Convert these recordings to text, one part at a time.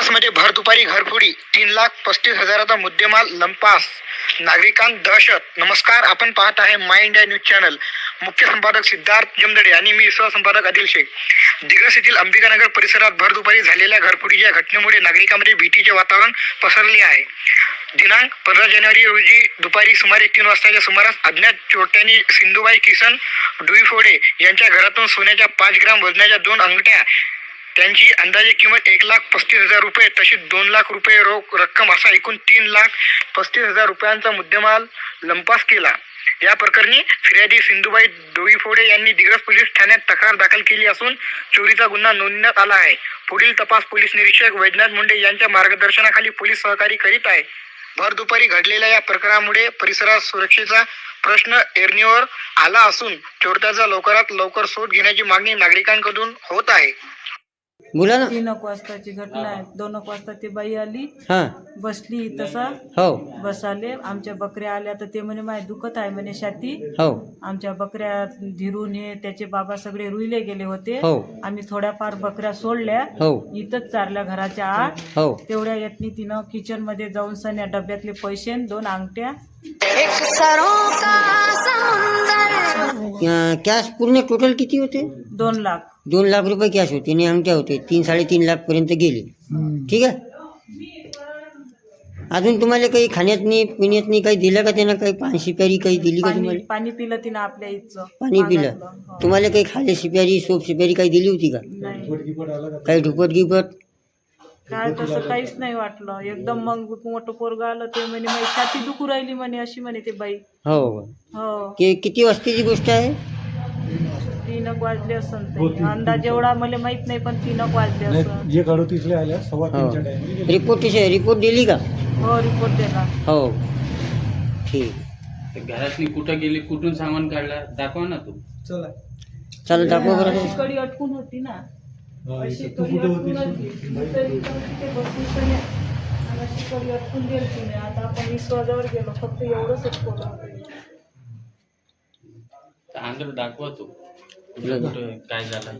दुपारी घरफोडी तीन लाख पस्तीस हजाराचा मुद्देमाल लंपास. नागरिकांत दहशत. नमस्कार आपण पाहत आहे माय इंडिया न्यूज चॅनल. मुख्य संपादक सिद्धार्थ जमदडे आणि मी सहसंपादक आदिल शेख. दिग्रस येथील अंबिकानगर परिसरात भर दुपारी झालेल्या घरफोडीच्या घटनेमुळे नागरिकांमध्ये भीतीचे वातावरण पसरले आहे. दिनांक पंधरा जानेवारी रोजी दुपारी सुमारे तीन वाजताच्या सुमारास अज्ञात चोरट्यांनी सिंधुबाई किसन डुईफोडे यांच्या घरातून सोन्याच्या पाच ग्राम वजनाच्या दोन अंगठ्या त्यांची अंदाजे किंमत एक लाख पस्तीस हजार रुपये तशी दोन लाख रुपये रोख रक्कम असा एकूण तीन लाख पस्तीस हजार रुपयांचा मुद्देमाल लंपास केला. या प्रकरणी फिर्यादी सिंधुबाई डोईफोडे यांनी दिग्रस पोलीस ठाण्यात तक्रार दाखल केली असून चोरीचा गुन्हा नोंदवण्यात आला आहे. पुढील तपास पोलीस निरीक्षक वैजनाथ मुंडे यांच्या मार्गदर्शनाखाली पोलीस सहकारी करीत आहे. भर दुपारी घडलेल्या या प्रकारामुळे परिसरात सुरक्षेचा प्रश्न एरणीवर आला असून चोरट्याचा लवकरात लवकर शोध घेण्याची मागणी नागरिकांकडून होत आहे. बोला ना. तीन एक वाजताची घटना आहे. दोन एक वाजता ती बाई आली हा. बसली तसा. हो. बस आले. आमच्या बकऱ्या आल्या तर ते म्हणे माय दुखत आहे म्हणे छाती हो. आमच्या बकऱ्या धीरून हे त्याचे बाबा सगळे रुईले गेले होते. हो. आम्ही थोड्याफार बकऱ्या सोडल्या. हो. इथंच चारल्या घराच्या आत. हो. तेवढ्या यातनी तिनं किचनमध्ये जाऊन सन्या डब्यातले पैसे दोन अंगठ्या. अं, कॅश पूर्ण टोटल किती होते? दोन लाख. दोन लाख रुपये कॅश होते आणि अंगठ्या होते. तीन साडेतीन लाख पर्यंत गेले. ठीक आहे? अजून तुम्हाला काही खाण्यातनी पिण्यातनी काही दिलं का त्यानं? काही पाणी शिपारी काही दिली का पाणी तुम्हाला? पाणी पिलं तिनं आपल्या इथचं. पाणी पिलं. हो. तुम्हाला काही खाले शिपारी सोप शिपारी काही दिली होती का? काही ढुपट गिपट? काय तसं काहीच नाही वाटलं. एकदम मग मोठं पोरग आलं ते म्हणे माझी छाती दुखू राहिली म्हणे अशी म्हणे ते बाई. हो. हो. की किती वाजताची गोष्ट आहे? तीन एक वाजले असन अंदाज एवढा मला माहीत नाही पण तीन एक वाजले असन. जे अडोतीसले आल्या सव्वा हो. तीनच्या टाइम रिपोर्ट रिपोर्ट दिली का? हो रिपोर्ट दिला हो. ठीक. तर घरातली कुठं गेली कुठून सामान काढला दाखवा ना तू. चला. चालेल दाखवा बरं. अशी कडी अटकून होती ना. हा, अशी इथं तू कडी कुठं अटकून होतीस? होती. मग तरी पण तिथे बसून सगळ्या आणि अशी कडी अटकून गेली तिने आता आपण वीस वाजावर गेलो फक्त एवढंच अटकवलं तर आंध्र दाखवा तू. काय झालं?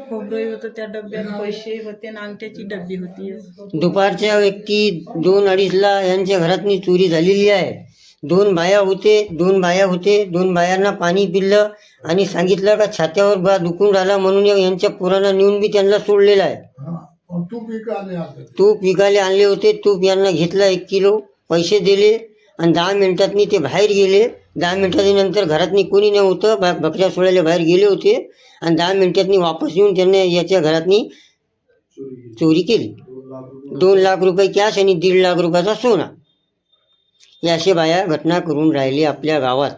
खोबरं होतं त्या डब्यात पैसे होते आणि अंगठ्याची डब्बी होती. दुपारच्या व्यक्ती दोन अडीचला यांच्या घरातनी चोरी झालेली आहे. दोन बाया होते दोन बाया होते दोन बायांना पाणी पिल्लं आणि सांगितलं का छात्यावर बा दुखून राहिला म्हणून यांच्या पोरांना नेऊन बी त्यांना सोडलेलं आहे. तूप विकायला आणले होते तूप यांना घेतला एक किलो पैसे दिले आणि दहा मिनिटातनी ते बाहेर गेले. दहा मिनिटाच्या नंतर घरातनी कोणी नव्हतं बा बकऱ्या सोडायला बाहेर गेले होते आणि दहा मिनिटातनी वापस येऊन त्यांनी याच्या घरातनी चोरी केली. दोन लाख रुपये कॅश आणि दीड लाख रुपयाचा सोना. या अशा बाया घटना करून राहिली आपल्या गावात.